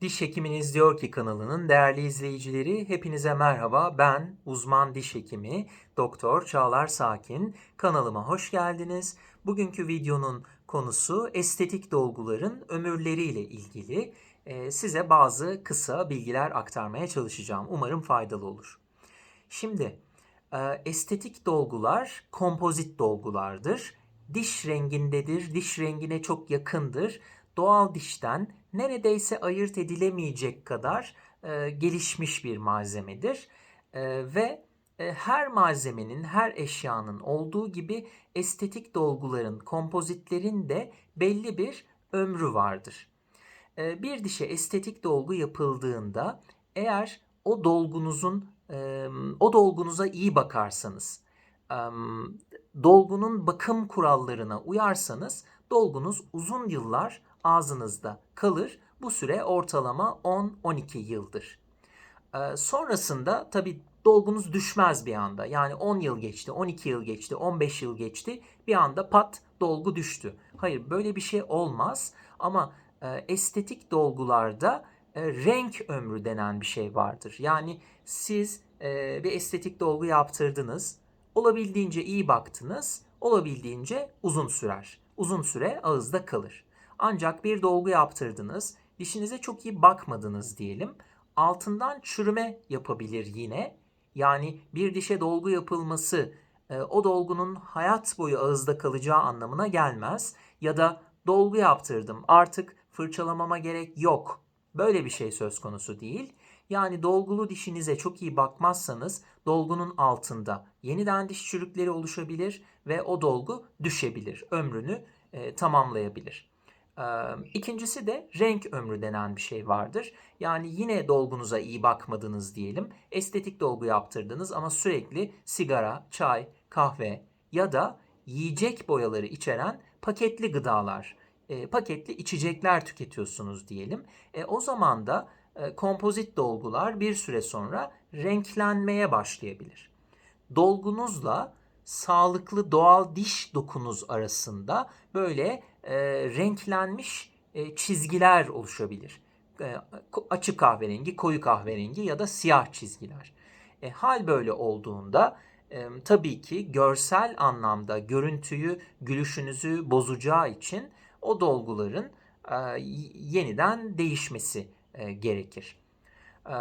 Diş Hekiminiz Diyor Ki kanalının değerli izleyicileri hepinize merhaba. Ben uzman diş hekimi Doktor Çağlar Sakin. Kanalıma hoş geldiniz. Bugünkü videonun konusu estetik dolguların ömürleriyle ilgili. Ee, size bazı kısa bilgiler aktarmaya çalışacağım. Umarım faydalı olur. Şimdi e, estetik dolgular kompozit dolgulardır. Diş rengindedir, diş rengine çok yakındır. Doğal dişten neredeyse ayırt edilemeyecek kadar e, gelişmiş bir malzemedir. E, ve e, her malzemenin, her eşyanın olduğu gibi estetik dolguların, kompozitlerin de belli bir ömrü vardır. E, bir dişe estetik dolgu yapıldığında eğer o dolgunuzun e, o dolgunuza iyi bakarsanız, e, dolgunun bakım kurallarına uyarsanız dolgunuz uzun yıllar ağzınızda kalır. Bu süre ortalama 10-12 yıldır. Ee, sonrasında tabi dolgunuz düşmez bir anda. Yani 10 yıl geçti, 12 yıl geçti, 15 yıl geçti. Bir anda pat dolgu düştü. Hayır böyle bir şey olmaz. Ama e, estetik dolgularda e, renk ömrü denen bir şey vardır. Yani siz e, bir estetik dolgu yaptırdınız. Olabildiğince iyi baktınız. Olabildiğince uzun sürer. Uzun süre ağızda kalır. Ancak bir dolgu yaptırdınız, dişinize çok iyi bakmadınız diyelim. Altından çürüme yapabilir yine. Yani bir dişe dolgu yapılması e, o dolgunun hayat boyu ağızda kalacağı anlamına gelmez. Ya da dolgu yaptırdım artık fırçalamama gerek yok. Böyle bir şey söz konusu değil. Yani dolgulu dişinize çok iyi bakmazsanız dolgunun altında yeniden diş çürükleri oluşabilir ve o dolgu düşebilir. Ömrünü e, tamamlayabilir. İkincisi de renk ömrü denen bir şey vardır. Yani yine dolgunuza iyi bakmadınız diyelim. Estetik dolgu yaptırdınız ama sürekli sigara, çay, kahve ya da yiyecek boyaları içeren paketli gıdalar, paketli içecekler tüketiyorsunuz diyelim. E, o zaman da e, kompozit dolgular bir süre sonra renklenmeye başlayabilir. Dolgunuzla sağlıklı doğal diş dokunuz arasında böyle e, renklenmiş e, çizgiler oluşabilir. E, açık kahverengi, koyu kahverengi ya da siyah çizgiler. E, hal böyle olduğunda e, tabii ki görsel anlamda görüntüyü, gülüşünüzü bozacağı için o dolguların e, yeniden değişmesi e, gerekir. E,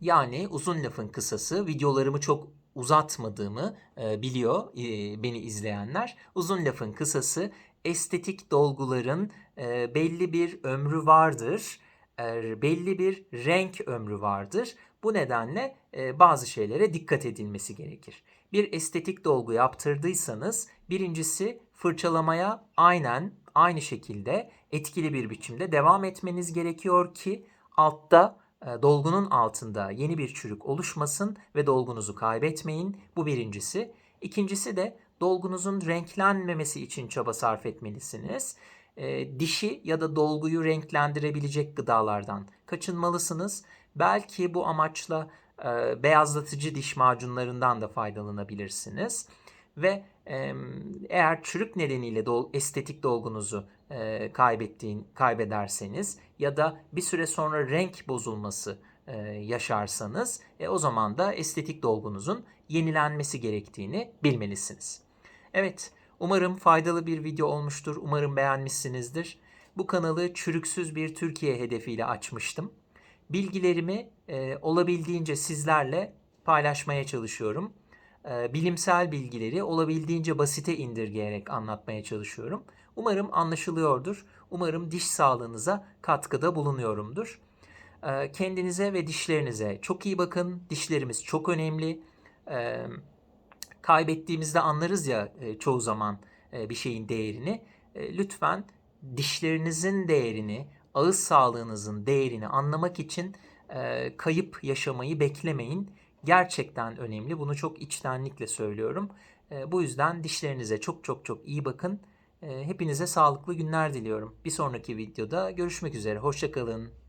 yani uzun lafın kısası videolarımı çok uzatmadığımı e, biliyor e, beni izleyenler. Uzun lafın kısası estetik dolguların e, belli bir ömrü vardır. E, belli bir renk ömrü vardır. Bu nedenle e, bazı şeylere dikkat edilmesi gerekir. Bir estetik dolgu yaptırdıysanız birincisi fırçalamaya aynen aynı şekilde etkili bir biçimde devam etmeniz gerekiyor ki altta e, dolgunun altında yeni bir çürük oluşmasın ve dolgunuzu kaybetmeyin. Bu birincisi. İkincisi de dolgunuzun renklenmemesi için çaba sarf etmelisiniz. E, dişi ya da dolguyu renklendirebilecek gıdalardan kaçınmalısınız. Belki bu amaçla e, beyazlatıcı diş macunlarından da faydalanabilirsiniz. Ve e, eğer çürük nedeniyle dol, estetik dolgunuzu e, kaybettiğin kaybederseniz ya da bir süre sonra renk bozulması e, yaşarsanız e, o zaman da estetik dolgunuzun yenilenmesi gerektiğini bilmelisiniz. Evet, umarım faydalı bir video olmuştur. Umarım beğenmişsinizdir. Bu kanalı çürüksüz bir Türkiye hedefiyle açmıştım. Bilgilerimi e, olabildiğince sizlerle paylaşmaya çalışıyorum. E, bilimsel bilgileri olabildiğince basite indirgeyerek anlatmaya çalışıyorum. Umarım anlaşılıyordur. Umarım diş sağlığınıza katkıda bulunuyorumdur. E, kendinize ve dişlerinize çok iyi bakın. Dişlerimiz çok önemli. E, kaybettiğimizde anlarız ya e, çoğu zaman e, bir şeyin değerini. E, lütfen dişlerinizin değerini, ağız sağlığınızın değerini anlamak için e, kayıp yaşamayı beklemeyin. Gerçekten önemli. Bunu çok içtenlikle söylüyorum. E, bu yüzden dişlerinize çok çok çok iyi bakın. E, hepinize sağlıklı günler diliyorum. Bir sonraki videoda görüşmek üzere. Hoşçakalın.